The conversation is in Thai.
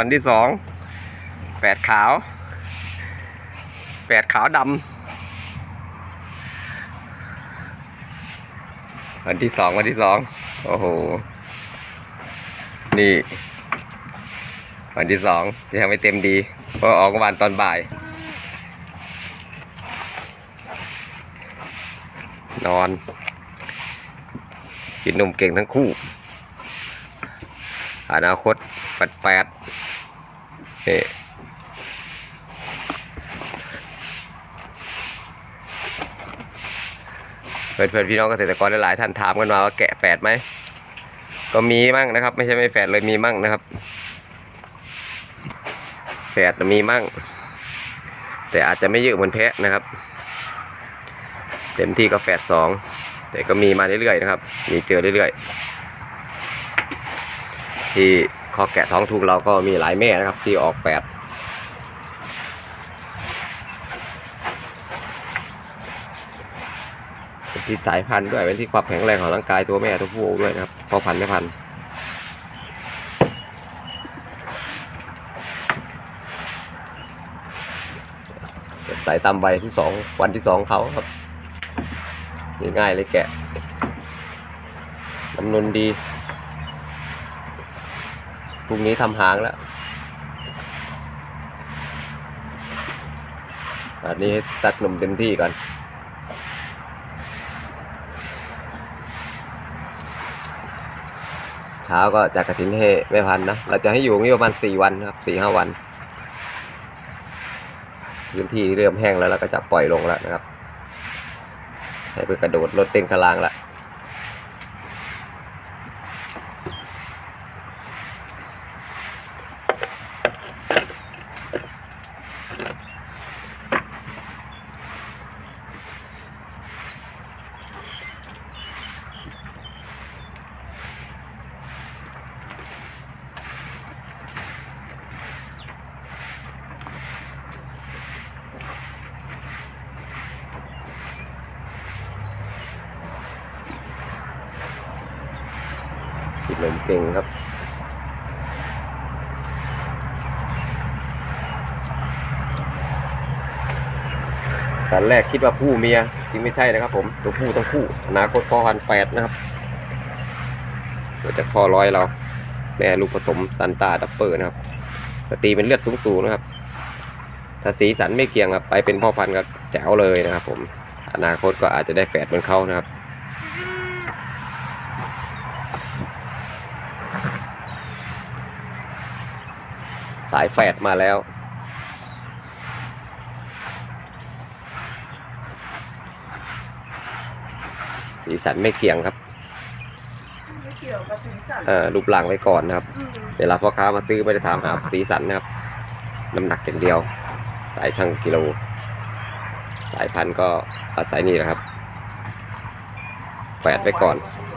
วันที่สองแปดขาวแปดขาวดำวันที่สองวันที่สองโอ้โห นี่ วันที่สองยังไม่เต็มดีเพราะออกวันตอนบ่าย นอนกินนมเก่งทั้งคู่ อนาคตแปดแปด เพื่อนเพื่อนๆพี่น้องเกษตรกรหลายท่านถามกันมาว่าแกะแฝดไหมก็มีมั่งนะครับ ไม่ใช่ไม่แฝดเลยมีมั่งนะครับแฝดมีมั่ง แต่อาจจะไม่เยอะเหมือนแพะนะครับ เต็มที่ก็แฝดสองแต่ก็มีมาเรื่อยๆนะครับ มีเจอเรื่อยๆที่ คอแกะท้องทุ่งเราก็มีหลายแม่นะครับ ที่ออกแปดเป็นที่สายพันธุ์ด้วยเป็นที่ความแข็งแรงของร่างกายตัวแม่ตัวผู้ด้วยนะครับพอพันธุ์แม่พันธุ์สายตามใบที่สองวันที่สองเขาครับง่ายเลยแกะน้ำนนดี พรุ่งนี้ทำหางแล้วอันนี้ตัดหนุ่มเต็มที่ก่อนเช้าก็จากกระถินเฮแม่พันนะ เราจะให้อยู่นี่ประมาณสี่วันนะครับสี่ห้าวัน พื้นที่เริ่มแห้งแล้วเราก็จะปล่อยลงแล้วนะครับ ให้ไปกระโดดรถเต้นกลางละ กินนมเก่งครับ ตอนแรกคิดว่าผู้เมียจริงไม่ใช่นะครับ ผมตัวผู้ต้งคู่อนาคตพ่อพันแปดนะครับเกิดจากพ่อร้อยเรา แม่ลูกผสมซันตาดับเปอร์นะครับแต่ตีเป็นเลือดสูงๆนะครับถ้าสีสันไม่เกี่ยงครับไปเป็นพ่อพันธุ์ก็แจ๋วเลยนะครับ ผม อนาคตก็อาจจะได้แฝดเหมือนเขานะครับ สายแฝดมาแล้ว สีสันไม่เกี่ยงครับไม่เกี่ยวกับสีสันเอ่อรูปร่างไว้ก่อนนะครับอืมเวลาพ่อค้ามาซื้อไม่ได้ถามหาสีสันนะครับ น้ำหนักอย่างเดียว สายช่างกิโล สายพันธุ์ก็อาศัยนี่แหละครับแฝดไว้ก่อนเ